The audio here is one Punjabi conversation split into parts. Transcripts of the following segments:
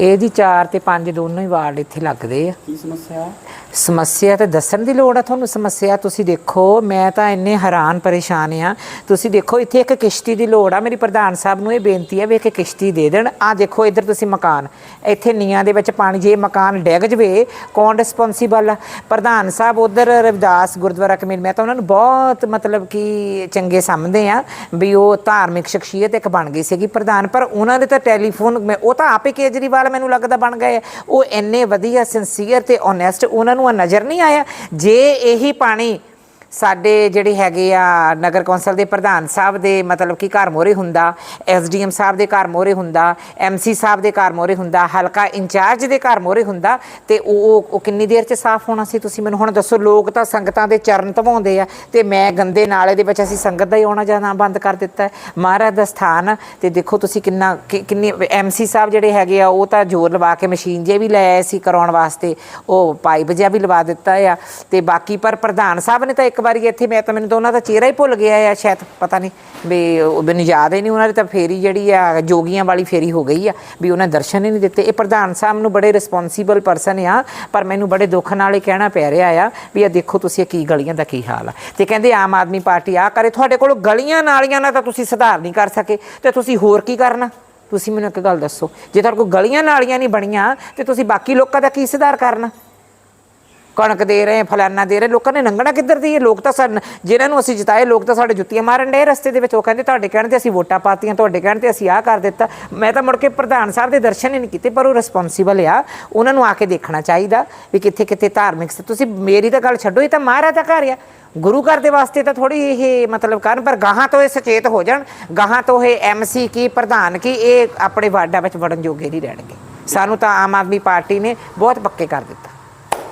ਇਹਦੀ 4 ਤੇ 5 ਦੋਨੋਂ ਹੀ ਵਾਰਡ ਇੱਥੇ ਲੱਗਦੇ ਆ। ਕੀ ਸਮੱਸਿਆ? ਸਮੱਸਿਆ ਤੇ ਦੱਸਣ ਦੀ ਲੋੜ ਆ ਤੁਹਾਨੂੰ ਸਮੱਸਿਆ, ਤੁਸੀਂ ਦੇਖੋ, ਮੈਂ ਤਾਂ ਇੰਨੇ ਹੈਰਾਨ ਪਰੇਸ਼ਾਨ ਆ। ਤੁਸੀਂ ਦੇਖੋ, ਇੱਥੇ ਇੱਕ ਕਿਸ਼ਤੀ ਦੀ ਲੋੜ ਆ। ਮੇਰੀ ਪ੍ਰਧਾਨ ਸਾਹਿਬ ਨੂੰ ਇਹ ਬੇਨਤੀ ਹੈ ਵੀ ਇੱਕ ਕਿਸ਼ਤੀ ਦੇ ਦੇਣ। ਆ ਦੇਖੋ, ਇੱਧਰ ਤੁਸੀਂ ਮਕਾਨ। ਇੱਥੇ ਨੀਆਂ ਦੇ ਵਿੱਚ ਪਾਣੀ, ਜੇ ਮਕਾਨ ਡਿੱਗ ਜਵੇ, ਕੌਣ ਰਿਸਪੌਂਸੀਬਲ ਆ? ਪ੍ਰਧਾਨ ਸਾਹਿਬ, ਉਧਰ ਰਵਿਦਾਸ ਗੁਰਦੁਆਰਾ ਕਮੇਟੀ, ਮੈਂ ਤਾਂ ਉਹਨਾਂ ਨੂੰ ਬਹੁਤ ਮਤਲਬ ਕਿ ਚੰਗੇ ਸਮਝਦੇ ਆ ਵੀ ਉਹ ਧਾਰਮਿਕ ਸ਼ਖਸੀਅਤ ਇੱਕ ਬਣ ਗਈ ਸੀਗੀ ਪ੍ਰਧਾਨ। ਪਰ ਉਹਨਾਂ ਦੇ ਤਾਂ ਟੈਲੀਫੋਨ, ਮੈਂ, ਉਹ ਤਾਂ ਆਪੇ ਕੇਜਰੀਵਾਲ ਮੈਨੂੰ ਲੱਗਦਾ ਬਣ ਗਏ ਆ। ਉਹ ਇੰਨੇ ਵਧੀਆ ਸਿੰਸੀਅਰ ਤੇ ਓਨੈਸਟ ਉਹਨਾਂ ਨੂੰ ਆ ਨਜ਼ਰ ਨਹੀਂ ਆਇਆ। ਜੇ ਇਹੀ ਪਾਣੀ ਸਾਡੇ ਜਿਹੜੇ ਹੈਗੇ ਆ ਨਗਰ ਕੌਂਸਲ ਦੇ ਪ੍ਰਧਾਨ ਸਾਹਿਬ ਦੇ ਮਤਲਬ ਕਿ ਘਰ ਮੋਰੇ ਹੁੰਦਾ, ਐਸਡੀਐਮ ਸਾਹਿਬ ਦੇ ਘਰ ਮੋਰੇ ਹੁੰਦਾ ਐਮਸੀ ਸਾਹਿਬ ਦੇ ਘਰ ਮੋਰੇ ਹੁੰਦਾ, ਹਲਕਾ ਇੰਚਾਰਜ ਦੇ ਘਰ ਮੋਰੇ ਹੁੰਦਾ ਤੇ ਉਹ, ਉਹ- ਕਿੰਨੀ ਦੇਰ ਚ ਸਾਫ਼ ਹੋਣਾ ਸੀ ਤੁਸੀਂ ਮੈਨੂੰ ਹੁਣ ਦੱਸੋ? ਲੋਕ ਤਾਂ ਸੰਗਤਾਂ ਦੇ ਚਰਨ ਧਵਾਉਂਦੇ ਆ ਤੇ ਮੈਂ ਗੰਦੇ ਨਾਲੇ ਦੇ ਵਿੱਚ ਅਸੀਂ ਸੰਗਤ ਦਾ ਹੀ ਆਉਣਾ ਜਾਣਾ ਬੰਦ ਕਰ ਦਿੱਤਾ ਮਹਾਰਾਜ ਦਾ ਸਥਾਨ ਆ ਤੇ ਦੇਖੋ ਤੁਸੀਂ ਕਿੰਨਾ, ਕਿ- ਕਿੰਨੀ ਐਮਸੀ ਸਾਹਿਬ ਜਿਹੜੇ ਹੈਗੇ ਆ, ਉਹ ਤਾਂ ਜ਼ੋਰ ਲਵਾ ਕੇ ਮਸ਼ੀਨ ਜੇ ਵੀ ਲੈ ਆਏ ਸੀ ਕਰਾਉਣ ਵਾਸਤੇ, ਉਹ ਪਾਈਪ ਜਿਹਾ ਵੀ ਲਵਾ ਦਿੱਤਾ ਆ ਤੇ ਬਾਕੀ ਪਰ ਪ੍ਰਧਾਨ ਸਾਹਿਬ ਨੇ ਤਾਂ ਇੱਕ ਵਾਰੀ ਇੱਥੇ ਮੈਂ ਤਾਂ ਮੈਨੂੰ ਤਾਂ ਉਹਨਾਂ ਦਾ ਚਿਹਰਾ ਹੀ ਭੁੱਲ ਗਿਆ ਆ, ਸ਼ਾਇਦ ਪਤਾ ਨਹੀਂ ਵੀ ਉਹ ਮੈਨੂੰ ਯਾਦ ਹੀ ਨਹੀਂ, ਉਹਨਾਂ ਦੀ ਤਾਂ ਫੇਰੀ ਜਿਹੜੀ ਆ, ਜੋਗੀਆਂ ਵਾਲੀ ਫੇਰੀ ਹੋ ਗਈ ਆ, ਵੀ ਉਹਨਾਂ ਦਰਸ਼ਨ ਹੀ ਨਹੀਂ ਦਿੱਤੇ। ਇਹ ਪ੍ਰਧਾਨ ਸਾਹਿਬ ਨੂੰ ਬੜੇ ਰਿਸਪੌਂਸੀਬਲ ਪਰਸਨ ਆ, ਪਰ ਮੈਨੂੰ ਬੜੇ ਦੁੱਖ ਨਾਲ ਇਹ ਕਹਿਣਾ ਪੈ ਰਿਹਾ ਆ ਵੀ ਇਹ ਦੇਖੋ ਤੁਸੀਂ ਇਹ ਕੀ ਗਲੀਆਂ ਦਾ ਕੀ ਹਾਲ ਆ। ਤੇ ਕਹਿੰਦੇ ਆਮ ਆਦਮੀ ਪਾਰਟੀ ਆ ਕਰੇ, ਤੁਹਾਡੇ ਕੋਲ ਗਲੀਆਂ ਨਾਲੀਆਂ ਨਾਲ ਤਾਂ ਤੁਸੀਂ ਸੁਧਾਰ ਨਹੀਂ ਕਰ ਸਕੇ, ਤੇ ਤੁਸੀਂ ਹੋਰ ਕੀ ਕਰਨਾ? ਤੁਸੀਂ ਮੈਨੂੰ ਇੱਕ ਗੱਲ ਦੱਸੋ, ਜੇ ਤੁਹਾਡੇ ਕੋਲ ਗਲੀਆਂ ਨਾਲੀਆਂ ਨਹੀਂ ਬਣੀਆਂ, ਤੇ ਤੁਸੀਂ ਬਾਕੀ ਲੋਕਾਂ ਦਾ ਕੀ ਸੁਧਾਰ ਕਰਨਾ? ਕਣਕ ਦੇ ਰਹੇ, ਫਲਾਨਾ ਦੇ ਰਹੇ, ਲੋਕਾਂ ਨੇ ਲੰਘਣਾ ਕਿੱਧਰ ਦੀ ਹੈ? ਲੋਕ ਤਾਂ ਸਾਡੇ ਜਿਹਨਾਂ ਨੂੰ ਅਸੀਂ ਜਿਤਾਏ, ਲੋਕ ਤਾਂ ਸਾਡੇ ਜੁੱਤੀਆਂ ਮਾਰਨ ਡਏ ਰਸਤੇ ਦੇ ਵਿੱਚ। ਉਹ ਕਹਿੰਦੇ, ਤੁਹਾਡੇ ਕਹਿਣ ਤੇ ਅਸੀਂ ਵੋਟਾਂ ਪਾਤੀਆਂ, ਤੁਹਾਡੇ ਕਹਿਣ ਤੇ ਅਸੀਂ ਆਹ ਕਰ ਦਿੱਤਾ। ਮੈਂ ਤਾਂ ਮੁੜ ਕੇ ਪ੍ਰਧਾਨ ਸਾਹਿਬ ਦੇ ਦਰਸ਼ਨ ਹੀ ਨਹੀਂ ਕੀਤੇ, ਪਰ ਉਹ ਰਿਸਪੌਂਸੀਬਲ ਆ। ਉਹਨਾਂ ਨੂੰ ਆ ਕੇ ਦੇਖਣਾ ਚਾਹੀਦਾ ਵੀ ਕਿੱਥੇ ਕਿੱਥੇ ਧਾਰਮਿਕ ਤੁਸੀਂ ਮੇਰੀ ਤਾਂ ਗੱਲ ਛੱਡੋ, ਇਹ ਤਾਂ ਮਹਾਰਾਜ ਦਾ ਘਰ ਆ। ਗੁਰੂ ਘਰ ਦੇ ਵਾਸਤੇ ਤਾਂ ਥੋੜੀ ਇਹ ਮਤਲਬ ਕਰਨ, ਪਰ ਗਾਹਾਂ ਤੋਂ ਇਹ ਸੁਚੇਤ ਹੋ ਜਾਣ, ਗਾਹਾਂ ਤੋਂ ਇਹ ਐਮਸੀ ਕੀ, ਪ੍ਰਧਾਨ ਕੀ, ਇਹ ਆਪਣੇ ਵਾਰਡਾਂ ਵਿੱਚ ਵੜਨ ਜੋਗੇ ਨਹੀਂ ਰਹਿਣਗੇ। ਸਾਨੂੰ ਤਾਂ ਆਮ ਆਦਮੀ ਪਾਰਟੀ ਨੇ ਬਹੁਤ ਪੱਕੇ ਕਰ ਦਿੱਤਾ।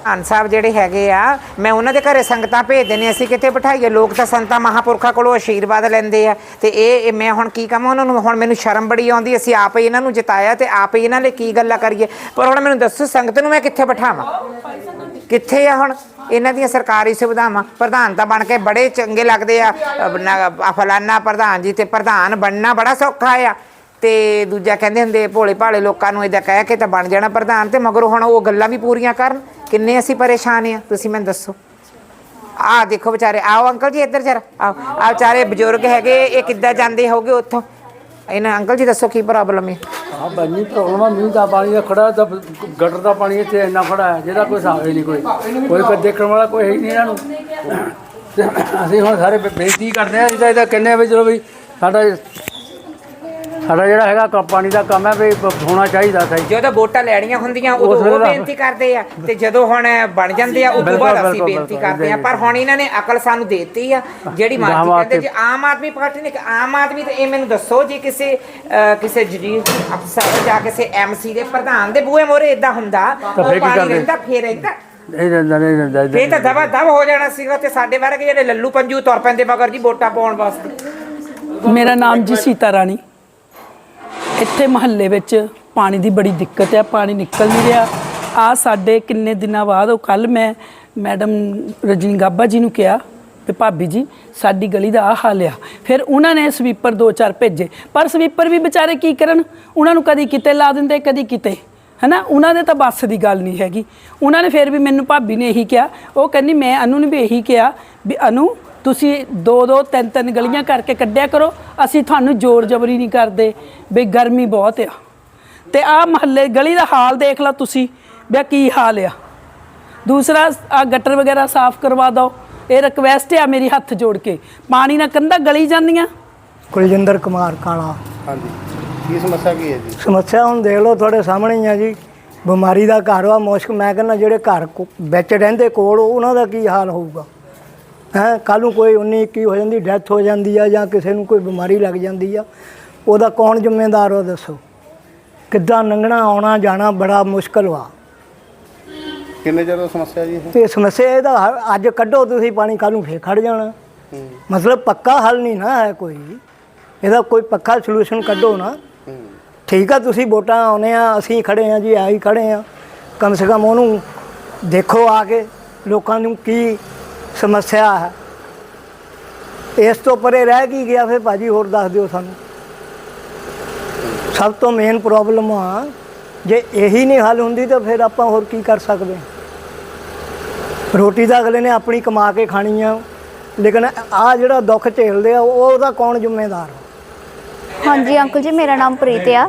ਧੰਨ ਸਾਹਿਬ ਜਿਹੜੇ ਹੈਗੇ ਆ, ਮੈਂ ਉਹਨਾਂ ਦੇ ਘਰੇ ਸੰਗਤਾਂ ਭੇਜ ਦਿੰਦੇ ਅਸੀਂ ਕਿੱਥੇ ਬਿਠਾਈਏ? ਲੋਕ ਤਾਂ ਸੰਤਾਂ ਮਹਾਪੁਰਖਾਂ ਕੋਲੋਂ ਆਸ਼ੀਰਵਾਦ ਲੈਂਦੇ ਆ। ਤੇ ਇਹ ਇਹ ਮੈਂ ਹੁਣ ਕੀ ਕਹਾਂ, ਉਹਨਾਂ ਨੂੰ ਹੁਣ ਮੈਨੂੰ ਸ਼ਰਮ ਬੜੀ ਆਉਂਦੀ ਅਸੀਂ ਆਪ ਹੀ ਇਹਨਾਂ ਨੂੰ ਜਿਤਾਇਆ ਤੇ ਆਪ ਹੀ ਇਹਨਾਂ ਲਈ ਕੀ ਗੱਲਾਂ ਕਰੀਏ? ਪਰ ਹੁਣ ਮੈਨੂੰ ਦੱਸੋ, ਸੰਗਤ ਨੂੰ ਮੈਂ ਕਿੱਥੇ ਬਿਠਾਵਾਂ? ਕਿੱਥੇ ਆ ਹੁਣ? ਇਹਨਾਂ ਦੀਆਂ ਸਰਕਾਰੀ ਸੁਵਿਧਾਵਾਂ? ਪ੍ਰਧਾਨ ਤਾਂ ਬਣ ਕੇ ਬੜੇ ਚੰਗੇ ਲੱਗਦੇ ਆ। ਫਲਾਨਾ ਪ੍ਰਧਾਨ ਜੀ ਤੇ ਪ੍ਰਧਾਨ ਬਣਨਾ ਬੜਾ ਸੌਖਾ ਆ। ਤੇ ਦੂਜਾ ਕਹਿੰਦੇ ਹੁੰਦੇ ਭੋਲੇ ਭਾਲੇ ਲੋਕਾਂ ਨੂੰ ਇਹਦਾ ਕਹਿ ਕੇ ਤਾਂ ਬਣ ਜਾਣਾ ਪ੍ਰਧਾਨ ਤੇ, ਮਗਰੋਂ ਹੁਣ ਉਹ ਗੱਲਾਂ ਵੀ ਪੂਰੀਆਂ ਕਰਨ। ਕਿੰਨੇ ਅਸੀਂ ਪਰੇਸ਼ਾਨ ਆ ਤੁਸੀਂ ਮੈਨੂੰ ਦੱਸੋ। ਆਹ ਦੇਖੋ ਵਿਚਾਰੇ ਆਓ ਅੰਕਲ ਜੀ ਇੱਧਰ ਜਰਾ ਆਓ ਆ ਵਿਚਾਰੇ ਬਜ਼ੁਰਗ ਹੈਗੇ, ਇਹ ਕਿੱਦਾਂ ਜਾਂਦੇ ਹੋਗੇ ਉੱਥੋਂ? ਇਹਨਾਂ, ਅੰਕਲ ਜੀ ਦੱਸੋ ਕੀ ਪ੍ਰੋਬਲਮ ਹੈ? ਹਾਂ ਬੰਨੀ ਪ੍ਰੋਬਲਮ ਆ, ਮੀਂਹ ਦਾ ਪਾਣੀ ਦਾ ਖੜਾ, ਤਾਂ ਗਟਰ ਦਾ ਪਾਣੀ ਇੱਥੇ ਇੰਨਾ ਖੜਾ ਹੈ ਜਿਹਦਾ ਕੋਈ ਹਿਸਾਬ ਹੀ ਨਹੀਂ ਕੋਈ। ਕੋਈ ਕੋਈ ਦੇਖਣ ਵਾਲਾ ਕੋਈ ਹੈ ਹੀ ਨਹੀਂ ਇਹਨਾਂ ਨੂੰ। ਤੇ ਅਸੀਂ ਹੁਣ ਸਾਰੇ ਬੇ- ਬੇਨਤੀ ਕਰਦੇ ਆ ਇਹਦਾ ਇਹਦਾ ਕਹਿੰਦੇ ਆ ਵੀ ਚਲੋ ਵੀ ਸਾਡਾ ਸਾਡਾ ਜਿਹੜਾ ਹੈਗਾ ਕ- ਪਾਣੀ ਦਾ ਕੰਮ ਹੈ ਵੀ ਹੋਣਾ ਚਾਹੀਦਾ ਸਹੀ। ਜਦੋਂ ਵੋਟਾਂ ਲੈਣੀਆਂ ਹੁੰਦੀਆਂ ਉਦੋਂ ਵੇਲੇ ਉਹ ਤਾਂ- ਬੇਨਤੀ ਕਰਦੇ ਆ। ਤੇ ਜਦੋਂ ਹੁਣ ਬਣ ਜਾਂਦੇ ਆ ਉਦੋਂ ਬਿਲਕੁਲ, ਬਾਅਦ ਅਸੀਂ ਬਿਲਕੁਲ, ਬੇਨਤੀ ਬਿਲਕੁਲ, ਕਰਦੇ ਆ। ਪਰ ਹੁਣ ਇਹਨਾਂ ਨੇ ਅਕਲ ਸਾਨੂੰ ਦੇਤੀ ਆ ਜਿਹੜੀ ਮਰਜ਼ੀ। ਕਹਿੰਦੇ ਜੇ ਆਮ ਆਦਮੀ ਪਾਰਟੀ ਨੇ ਆਮ ਆਦਮੀ ਤੇ ਇਹ ਮੈਨੂੰ ਦੱਸੋ ਜੇ ਕਿਸੇ ਅਹ, ਕਿਸੇ ਜਜੀ ਅਫਸਰ ਜਾਂ ਕਿਸੇ ਐਮਸੀ ਦੇ ਪ੍ਰਧਾਨ ਦੇ ਬੂਹੇ ਮੋਰੇ ਇਦਾਂ ਹੁੰਦਾ ਫਿਰ ਉਹ ਕੀ ਪਾਣੀ ਕਰਦੇ? ਰਹਿੰਦਾ ਫੇਰ ਰਹਿੰਦਾ। ਇਹ ਰਹਿੰਦਾ ਨਹੀਂ ਰਹਿੰਦਾ ਫੇਰ ਤਾਂ ਦਵਾ ਦਵ ਹੋ ਜਾਣਾ ਸੀਗਾ ਤੇ ਸਾਡੇ ਵਰਗੇ ਜਿਹੜੇ ਲੱਲੂ ਪੰਜੂ ਤੁਰ ਪੈਂਦੇ ਮਗਰ ਜੀ ਵੋਟਾਂ ਪਾਉਣ ਵਾਸਤੇ। ਮੇਰਾ ਨਾਮ ਜੀ ਸੀਤਾ ਰਾਣੀ। ਇੱਥੇ ਮਹੱਲੇ ਵਿੱਚ ਪਾਣੀ ਦੀ ਬੜੀ ਦਿੱਕਤ ਹੈ, ਪਾਣੀ ਨਿਕਲ ਨਹੀਂ ਰਿਹਾ। ਆ ਸਾਡੇ ਕਿੰਨੇ ਦਿਨਾਂ ਬਾਅਦ, ਉਹ ਕੱਲ ਮੈਂ ਮੈਡਮ ਰਜਨੀ ਗਾਬਾ ਜੀ ਨੂੰ ਕਿਹਾ ਕਿ ਭਾਬੀ ਜੀ, ਸਾਡੀ ਗਲੀ ਦਾ ਆ ਹਾਲ ਆ। ਫਿਰ ਉਹਨਾਂ ਨੇ ਸਵੀਪਰ ਦੋ ਚਾਰ ਭੇਜੇ। ਪਰ ਸਵੀਪਰ ਵੀ ਵਿਚਾਰੇ ਕੀ ਕਰਨ? ਉਹਨਾਂ ਨੂੰ ਕਦੀ ਕਿਤੇ ਲਾ ਦਿੰਦੇ, ਕਦੀ ਕਿਤੇ। ਹਨਾ? ਉਹਨਾਂ ਦੇ ਤਾਂ ਬੱਸ ਦੀ ਗੱਲ ਨਹੀਂ ਹੈਗੀ। ਉਹਨਾਂ ਨੇ ਫਿਰ ਵੀ ਮੈਨੂੰ ਭਾਬੀ ਨੇ ਇਹੀ ਕਿਹਾ। ਉਹ ਕਹਿੰਦੀ, ਮੈਂ ਅਨੂ ਨੂੰ ਵੀ ਇਹੀ ਕਿਹਾ ਵੀ, ਅਨੂ ਤੁਸੀਂ ਦੋ ਦੋ ਤਿੰਨ ਤਿੰਨ ਗਲੀਆਂ ਕਰਕੇ ਕੱਢਿਆ ਕਰੋ ਅਸੀਂ ਤੁਹਾਨੂੰ ਜ਼ੋਰ ਜ਼ਬਰੀ ਨਹੀਂ ਕਰਦੇ। ਵੀ ਗਰਮੀ ਬਹੁਤ ਆ। ਤੇ ਆਹ ਮਹੱਲੇ ਗਲੀ ਦਾ ਹਾਲ ਦੇਖ ਲਓ ਤੁਸੀਂ ਵੀ ਕੀ ਹਾਲ ਆ। ਦੂਸਰਾ ਆ ਗਟਰ ਵਗੈਰਾ ਸਾਫ਼ ਕਰਵਾ ਦਿਓ। ਇਹ ਰਿਕਵੈਸਟ ਆ ਮੇਰੀ ਹੱਥ ਜੋੜ ਕੇ। ਪਾਣੀ ਨਾਲ ਕੰਧਾਂ ਗਲੀ ਜਾਂਦੀਆਂ? ਕੁਲਜਿੰਦਰ ਕੁਮਾਰ ਕਾਲਾ। ਹਾਂਜੀ। ਕੀ ਸਮੱਸਿਆ ਕੀ ਹੈ ਜੀ? ਸਮੱਸਿਆ ਹੁਣ ਦੇਖ ਲਓ ਤੁਹਾਡੇ ਸਾਹਮਣੇ ਹੀ ਆ ਜੀ। ਬਿਮਾਰੀ ਦਾ ਘਰ ਵਾ ਮੁਸ਼ਕ ਮੈਂ ਕਹਿੰਦਾ ਜਿਹੜੇ ਘਰ ਕੋ- ਵਿੱਚ ਰਹਿੰਦੇ ਕੋਲ ਉਹਨਾਂ ਦਾ ਕੀ ਹਾਲ ਹੋਊਗਾ? ਹੈ ਕੱਲ ਨੂੰ ਕੋਈ 19 21 ਹੋ ਜਾਂਦੀ ਡੈਥ ਹੋ ਜਾਂਦੀ ਆ ਜਾਂ ਕਿਸੇ ਨੂੰ ਕੋਈ ਬਿਮਾਰੀ ਲੱਗ ਜਾਂਦੀ ਆ ਉਹਦਾ ਕੌਣ ਜ਼ਿੰਮੇਦਾਰ ਹੋ ਦੱਸੋ? ਕਿੱਦਾਂ ਲੰਘਣਾ ਆਉਣਾ ਜਾਣਾ ਬੜਾ ਮੁਸ਼ਕਲ ਵਾ। ਕਿੰਨੇ ਚਿਰ ਤੋਂ ਸਮੱਸਿਆ ਜੀ ਇਹ? ਤੇ ਸਮੱਸਿਆ ਇਹਦਾ ਅੱਜ ਕੱਢੋ ਤੁਸੀਂ ਪਾਣੀ ਕੱਲ ਨੂੰ ਫੇਰ ਖੜ ਜਾਣਾ। ਹੂੰ। ਮਤਲਬ ਪੱਕਾ ਹੱਲ ਨਹੀਂ ਨਾ ਹੈ ਕੋਈ। ਇਹਦਾ ਕੋਈ ਪੱਕਾ ਸੋਲੂਸ਼ਨ ਕੱਢੋ ਨਾ। ਹੂੰ। ਠੀਕ ਆ ਤੁਸੀਂ ਵੋਟਾਂ ਆਉਨੇ ਆ ਅਸੀਂ ਖੜੇ ਆ ਜੀ ਆਈ ਖੜੇ ਆ। ਕਮ ਸੇ ਕਮ ਉਹਨੂੰ ਦੇਖੋ ਆ ਕੇ ਲੋਕਾਂ ਨੂੰ ਕੀ ਸਮੱਸਿਆ ਹੈ। ਇਸ ਤੋਂ ਪਰੇ ਰਹਿ ਕੀ ਗਿਆ ਫਿਰ ਭਾਜੀ, ਹੋਰ ਦੱਸ ਦਿਓ ਸਾਨੂੰ। ਸਭ ਤੋਂ ਮੇਨ ਪ੍ਰੋਬਲਮ ਆ, ਜੇ ਇਹੀ ਨਹੀਂ ਹੱਲ ਹੁੰਦੀ ਤਾਂ ਫਿਰ ਆਪਾਂ ਹੋਰ ਕੀ ਕਰ ਸਕਦੇ ਰੋਟੀ ਤਾਂ ਅਗਲੇ ਨੇ ਆਪਣੀ ਕਮਾ ਕੇ ਖਾਣੀ ਆ, ਲੇਕਿਨ ਆ ਜਿਹੜਾ ਦੁੱਖ ਝੇਲਦੇ ਆ, ਉਹ- ਉਹਦਾ ਕੌਣ ਜ਼ਿੰਮੇਦਾਰ ਹਾਂਜੀ, ਅੰਕਲ ਜੀ, ਮੇਰਾ ਨਾਮ ਪ੍ਰੀਤ ਆ।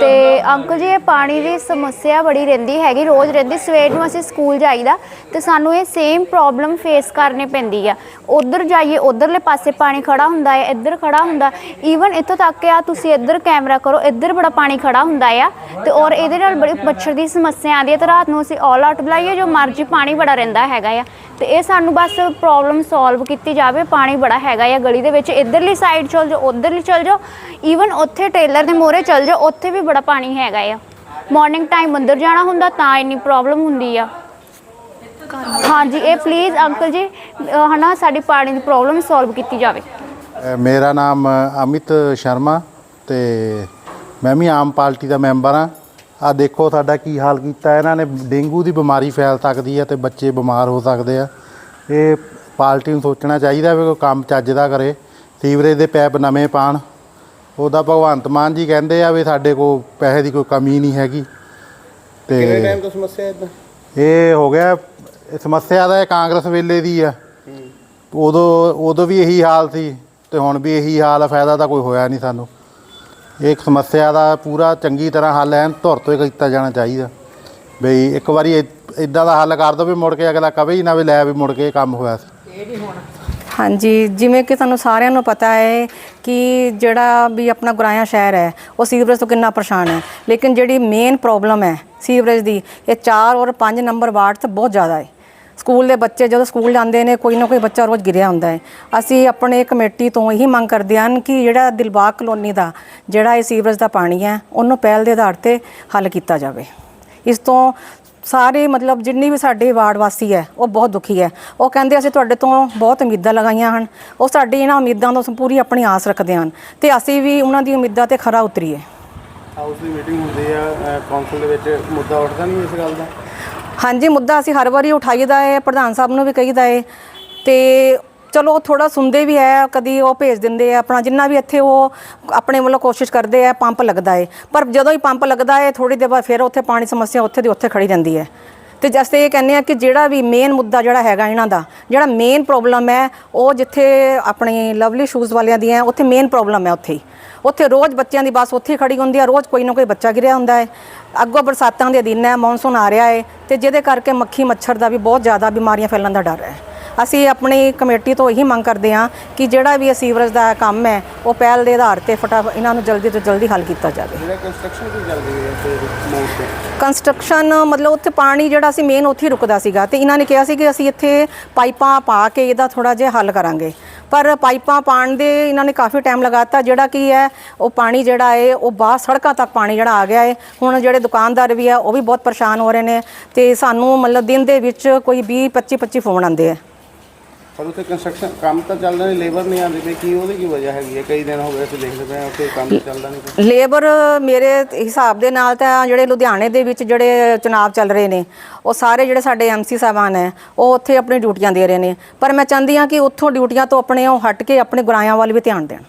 ਤੇ ਅੰਕਲ ਜੀ, ਇਹ ਪਾਣੀ ਦੀ ਸਮੱਸਿਆ ਬੜੀ ਰਹਿੰਦੀ ਹੈਗੀ, ਰੋਜ਼ ਰਹਿੰਦੀ, ਸਵੇਰ ਨੂੰ ਅਸੀਂ ਸਕੂਲ ਜਾਈਦਾ, ਤੇ ਸਾਨੂੰ ਇਹ ਸੇਮ ਪ੍ਰੋਬਲਮ ਫੇਸ ਕਰਨੀ ਪੈਂਦੀ ਆ। ਉਧਰ ਜਾਈਏ, ਉਧਰਲੇ ਪਾਸੇ ਪਾਣੀ ਖੜਾ ਹੁੰਦਾ ਹੈ ਇੱਧਰ ਖੜਾ ਹੁੰਦਾ ਈਵਨ ਇੱਥੋਂ ਤੱਕ ਕਿ ਆ ਤੁਸੀਂ ਇੱਧਰ ਕੈਮਰਾ ਕਰੋ, ਇੱਧਰ ਬੜਾ ਪਾਣੀ ਖੜਾ ਹੁੰਦਾ ਆ, ਤੇ ਔਰ ਇਹਦੇ ਨਾਲ ਬੜੀ ਮੱਛਰ ਦੀ ਸਮੱਸਿਆ ਆਉਂਦੀ ਹੈ ਤੇ ਰਾਤ ਨੂੰ ਅਸੀਂ ਆਲ ਆਊਟ ਬੁਲਾਈਏ, ਜੋ ਮਰਜ਼ੀ ਪਾਣੀ ਬੜਾ ਰਹਿੰਦਾ ਹੈਗਾ ਆ। ਤੇ ਇਹ ਸਾਨੂੰ ਬਸ ਪ੍ਰੋਬਲਮ ਸੋਲਵ ਕੀਤੀ ਜਾਵੇ, ਪਾਣੀ ਬੜਾ ਹੈਗਾ ਆ, ਗਲੀ ਦੇ ਵਿੱਚ, ਇੱਧਰਲੀ ਸਾਈਡ ਚਲ ਜਾਓ, ਉਧਰਲੀ ਚਲ ਜਾਓ ਈਵਨ ਉੱਥੇ ਟੇਲਰ ਦੇ ਮੋਹਰੇ ਚੱਲ ਜਾਓ ਉੱਥੇ ਵੀ ਬੜਾ ਪਾਣੀ ਹੈਗਾ ਆ। ਮਾਰਨਿੰਗ ਟਾਈਮ ਅੰਦਰ ਜਾਣਾ ਹੁੰਦਾ ਤਾਂ ਇੰਨੀ ਪ੍ਰੋਬਲਮ ਹੁੰਦੀ ਆ। ਹਾਂਜੀ ਇਹ ਪਲੀਜ਼ ਅੰਕਲ ਜੀ ਅਹ ਹਨਾ ਸਾਡੀ ਪਾਣੀ ਦੀ ਪ੍ਰੋਬਲਮ ਸੋਲਵ ਕੀਤੀ ਜਾਵੇ। ਅ, ਮੇਰਾ ਨਾਮ ਅਮਿਤ ਸ਼ਰਮਾ ਤੇ ਮੈਂ ਵੀ ਆਮ ਪਾਰਟੀ ਦਾ ਮੈਂਬਰ ਆ ਆ ਦੇਖੋ ਸਾਡਾ ਕੀ ਹਾਲ ਕੀਤਾ। ਇਹਨਾਂ ਨੇ ਡੇਂਗੂ ਦੀ ਬਿਮਾਰੀ ਫੈਲ ਸਕਦੀ ਹੈ ਤੇ ਬੱਚੇ ਬਿਮਾਰ ਹੋ ਸਕਦੇ ਆ। ਇਹ ਪਾਰਟੀ ਨੂੰ ਸੋਚਣਾ ਚਾਹੀਦਾ ਵੀ ਕੋਈ ਕੰਮ ਚੱਜ ਦਾ ਕਰੇ। ਸੀਵਰੇਜ ਦੇ ਪੈਪ ਨਵੇਂ ਪਾਣ। ਉਹਦਾ ਭਗਵੰਤ ਮਾਨ ਜੀ ਕਹਿੰਦੇ ਆ ਵੀ ਸਾਡੇ ਕੋਲ ਪੈਸੇ ਦੀ ਕੋਈ ਕਮੀ ਨਹੀਂ ਹੈਗੀ। ਕਿੰਨੇ ਤੇ ਟਾਈਮ ਤੋਂ ਸਮੱਸਿਆ ਇਦਾਂ ਇਹ ਹੋ ਗਿਆ ਇਹ ਸਮੱਸਿਆ ਦਾ ਇਹ ਕਾਂਗਰਸ ਵੇਲੇ ਦੀ ਆ। ਉਦੋਂ ਉਦੋਂ ਵੀ ਇਹੀ ਹਾਲ ਸੀ ਤੇ ਹੁਣ ਵੀ ਇਹੀ ਹਾਲ ਆ ਫਾਇਦਾ ਤਾਂ ਕੋਈ ਹੋਇਆ ਨਹੀਂ ਸਾਨੂੰ। ਇਹ ਸਮੱਸਿਆ ਦਾ ਪੂਰਾ ਚੰਗੀ ਤਰ੍ਹਾਂ ਹੱਲ ਐਨ ਧੁਰ ਤੋਂ ਹੀ ਕੀਤਾ ਜਾਣਾ ਚਾਹੀਦਾ। ਬਈ ਇੱਕ ਵਾਰੀ ਇਦਾਂ ਦਾ ਹੱਲ ਕਰ ਦੋ ਵੀ ਮੁੜ ਕੇ ਅਗਲਾ ਕਵੇ ਹੀ ਨਾ ਵੀ ਲੈ ਵੀ ਮੁੜ ਕੇ ਇਹ ਕੰਮ ਹੋਇਆ ਸੀ। ਹਾਂਜੀ, ਜਿਵੇਂ ਕਿ ਤੁਹਾਨੂੰ ਸਾਰਿਆਂ ਨੂੰ ਪਤਾ ਹੈ ਕਿ ਜਿਹੜਾ ਵੀ ਆਪਣਾ ਗੁਰਾਇਆ ਸ਼ਹਿਰ ਹੈ, ਉਹ ਸੀਵਰੇਜ ਤੋਂ ਕਿੰਨਾ ਪਰੇਸ਼ਾਨ ਹੈ। ਲੇਕਿਨ ਜਿਹੜੀ ਮੇਨ ਪ੍ਰੋਬਲਮ ਹੈ ਸੀਵਰੇਜ ਦੀ, ਇਹ 4 ਔਰ 5 ਨੰਬਰ ਵਾਰਡ 'ਤੇ ਬਹੁਤ ਜ਼ਿਆਦਾ ਹੈ। ਸਕੂਲ ਦੇ ਬੱਚੇ ਜਦੋਂ ਸਕੂਲ ਜਾਂਦੇ ਨੇ, ਕੋਈ ਨਾ ਕੋਈ ਬੱਚਾ ਰੋਜ਼ ਗਿਰਿਆ ਹੁੰਦਾ ਹੈ। ਅਸੀਂ ਆਪਣੇ ਕਮੇਟੀ ਤੋਂ ਇਹੀ ਮੰਗ ਕਰਦੇ ਹਾਂ ਕਿ ਜਿਹੜਾ ਦਿਲਬਾਗ ਕਲੋਨੀ ਦਾ, ਜਿਹੜਾ ਇਹ ਸੀਵਰੇਜ ਦਾ ਪਾਣੀ ਹੈ, ਉਹਨੂੰ ਪਹਿਲ ਦੇ ਆਧਾਰ ਤੇ ਹੱਲ ਕੀਤਾ ਜਾਵੇ। ਇਸ ਤੋਂ ਸਾਰੇ ਮਤਲਬ ਜਿੰਨੀ ਵੀ ਸਾਡੇ ਵਾਰਡ ਵਾਸੀ ਹੈ ਉਹ ਬਹੁਤ ਦੁਖੀ ਹੈ। ਉਹ ਕਹਿੰਦੇ ਅਸੀਂ ਤੁਹਾਡੇ ਤੋਂ ਬਹੁਤ ਉਮੀਦਾਂ ਲਗਾਈਆਂ ਹਨ। ਉਹ ਸਾਡੀ ਇਹਨਾਂ ਉਮੀਦਾਂ ਤੋਂ ਪੂਰੀ ਆਪਣੀ ਆਸ ਰੱਖਦੇ ਹਨ ਤੇ ਅਸੀਂ ਵੀ ਉਹਨਾਂ ਦੀ ਉਮੀਦਾਂ ਤੇ ਖਰਾ ਉਤਰੀਏ। ਹਾਊਸ ਦੀ ਮੀਟਿੰਗ ਹੁੰਦੀ ਆ ਕੌਂਸਲ ਦੇ ਵਿੱਚ ਮੁੱਦਾ ਉੱਠਦਾ ਨਹੀਂ ਇਸ ਗੱਲ ਦਾ? ਹਾਂਜੀ ਮੁੱਦਾ ਅਸੀਂ ਹਰ ਵਾਰੀ ਉਠਾਈਦਾ ਹੈ ਪ੍ਰਧਾਨ ਸਾਹਿਬ ਨੂੰ ਵੀ ਕਹੀਦਾ ਹੈ ਤੇ ਚਲੋ ਥੋੜਾ ਸੁਣਦੇ ਵੀ ਹੈ, ਕਦੀ ਉਹ ਭੇਜ ਦਿੰਦੇ ਆ, ਆਪਣਾ ਜਿੰਨਾ ਵੀ ਇੱਥੇ ਉਹ ਆਪਣੇ ਵੱਲੋਂ ਕੋਸ਼ਿਸ਼ ਕਰਦੇ ਆ, ਪੰਪ ਲੱਗਦਾ ਏ। ਪਰ ਜਦੋਂ ਹੀ ਪੰਪ ਲੱਗਦਾ ਏ ਥੋੜੀ ਦੇਰ ਬਾਅਦ ਫਿਰ ਉੱਥੇ ਪਾਣੀ ਸਮੱਸਿਆ ਉੱਥੇ ਦੀ ਉੱਥੇ ਖੜੀ ਰਹਿੰਦੀ ਹੈ। ਤੇ ਜਸਤੇ ਇਹ ਕਹਿੰਦੇ ਆ ਕਿ ਜਿਹੜਾ ਵੀ ਮੇਨ ਮੁੱਦਾ ਜਿਹੜਾ ਹੈਗਾ ਇਹਨਾਂ ਦਾ, ਜਿਹੜਾ ਮੇਨ ਪ੍ਰੋਬਲਮ ਹੈ, ਉਹ ਜਿੱਥੇ ਆਪਣੇ ਲਵਲੀ ਸ਼ੂਜ਼ ਵਾਲਿਆਂ ਦੀ ਹੈ ਉੱਥੇ ਮੇਨ ਪ੍ਰੋਬਲਮ ਹੈ ਉੱਥੇ ਹੀ। ਉੱਥੇ ਰੋਜ਼ ਬੱਚਿਆਂ ਦੀ ਬੱਸ ਉੱਥੇ ਹੀ ਖੜੀ ਹੁੰਦੀ ਹੈ ਰੋਜ਼ ਕੋਈ ਨਾ ਕੋਈ ਬੱਚਾ ਗਿਰਿਆ ਹੁੰਦਾ ਹੈ ਅੱਗੋਂ ਬਰਸਾਤਾਂ ਦੇ ਦਿਨ ਹੈ, ਮੌਨਸੂਨ ਆ ਰਿਹਾ ਹੈ ਤੇ ਜਿਹਦੇ ਕਰਕੇ ਮੱਖੀ ਮੱਛਰ ਦਾ ਵੀ ਬਹੁਤ ਜ਼ਿਆਦਾ ਬਿਮਾਰੀਆਂ ਫੈਲਣ ਦਾ ਡਰ ਹੈ। ਅਸੀਂ ਆਪਣੀ ਕਮੇਟੀ ਤੋਂ ਇਹੀ ਮੰਗ ਕਰਦੇ ਹਾਂ ਕਿ ਜਿਹੜਾ ਵੀ ਇਹ ਸੀਵਰੇਜ ਦਾ ਕੰਮ ਹੈ ਉਹ ਪਹਿਲ ਦੇ ਆਧਾਰ ਤੇ ਫਟਾਫਟ ਇਹਨਾਂ ਨੂੰ ਜਲਦੀ ਤੋਂ ਜਲਦੀ ਹੱਲ ਕੀਤਾ ਜਾਵੇ। ਜਿਹੜਾ ਕੰਸਟਰਕਸ਼ਨ ਕੀ ਚੱਲ ਰਹੀ ਹੈ ਤੇ ਮੋੜ ਤੇ। ਕੰਸਟਰਕਸ਼ਨ ਮਤਲਬ ਉੱਥੇ ਪਾਣੀ ਜਿਹੜਾ ਸੀ ਮੇਨ ਉੱਥੇ ਹੀ ਰੁਕਦਾ ਸੀਗਾ ਤੇ ਇਹਨਾਂ ਨੇ ਕਿਹਾ ਸੀ ਕਿ ਅਸੀਂ ਇੱਥੇ ਪਾਈਪਾਂ ਪਾ ਕੇ ਇਹਦਾ ਥੋੜਾ ਜਿਹਾ ਹੱਲ ਕਰਾਂਗੇ। ਪਰ ਪਾਈਪਾਂ ਪਾਣ ਦੇ ਇਹਨਾਂ ਨੇ ਕਾਫੀ ਟਾਈਮ ਲਗਾਤਾ ਜਿਹੜਾ ਕੀ ਹੈ ਉਹ ਪਾਣੀ ਜਿਹੜਾ ਹੈ ਉਹ ਬਾਹਰ ਸੜਕਾਂ ਤੱਕ ਪਾਣੀ ਜਿਹੜਾ ਆ ਗਿਆ ਹੈ। ਹੁਣ ਜਿਹੜੇ ਦੁਕਾਨਦਾਰ ਵੀ ਆ ਉਹ ਵੀ ਬਹੁਤ ਪਰੇਸ਼ਾਨ ਹੋ ਰਹੇ ਨੇ ਤੇ ਸਾਨੂੰ ਮਤਲਬ ਦਿਨ ਦੇ ਵਿੱਚ ਕੋਈ 20 25 25 ਫੋਨ ਆਉਂਦੇ ਆ। ਪਰ ਉੱਥੇ ਕੰਸਟਰਕਸ਼ਨ ਕੰਮ ਤਾਂ ਚੱਲਦਾ ਨਹੀਂ ਲੇਬਰ ਨਹੀਂ ਆਉਂਦੀ ਪਈ ਕੀ ਉਹਦੀ ਕੀ ਵਜ੍ਹਾ ਹੈਗੀ ਹੈ? ਕਈ ਦਿਨ ਹੋ ਗਏ ਅਸੀਂ ਦੇਖਦੇ ਪਏ ਹਾਂ, ਉੱਥੇ ਕੰਮ ਚੱਲਦਾ ਨਹੀਂ ਪਿਆ। ਲੇਬਰ ਮੇਰੇ ਹਿਸਾਬ ਦੇ ਨਾਲ ਤਾਂ ਜਿਹੜੇ ਲੁਧਿਆਣੇ ਦੇ ਵਿੱਚ ਜਿਹੜੇ ਚੁਣਾਵ ਚੱਲ ਰਹੇ ਨੇ, ਉਹ ਸਾਰੇ ਜਿਹੜੇ ਸਾਡੇ ਐਮਸੀ ਸਾਹਿਬਾਨ ਹੈ, ਉਹ ਉੱਥੇ ਆਪਣੀ ਡਿਊਟੀਆਂ ਦੇ ਰਹੇ ਨੇ। ਪਰ ਮੈਂ ਚਾਹੁੰਦੀ ਹਾਂ ਕਿ ਉੱਥੋਂ ਡਿਊਟੀਆਂ ਤੋਂ ਆਪਣੇ ਉਹ ਹਟ ਕੇ ਆਪਣੇ ਗੁਰਾਇਆਂ ਵੱਲ ਵੀ ਧਿਆਨ ਦੇਣ।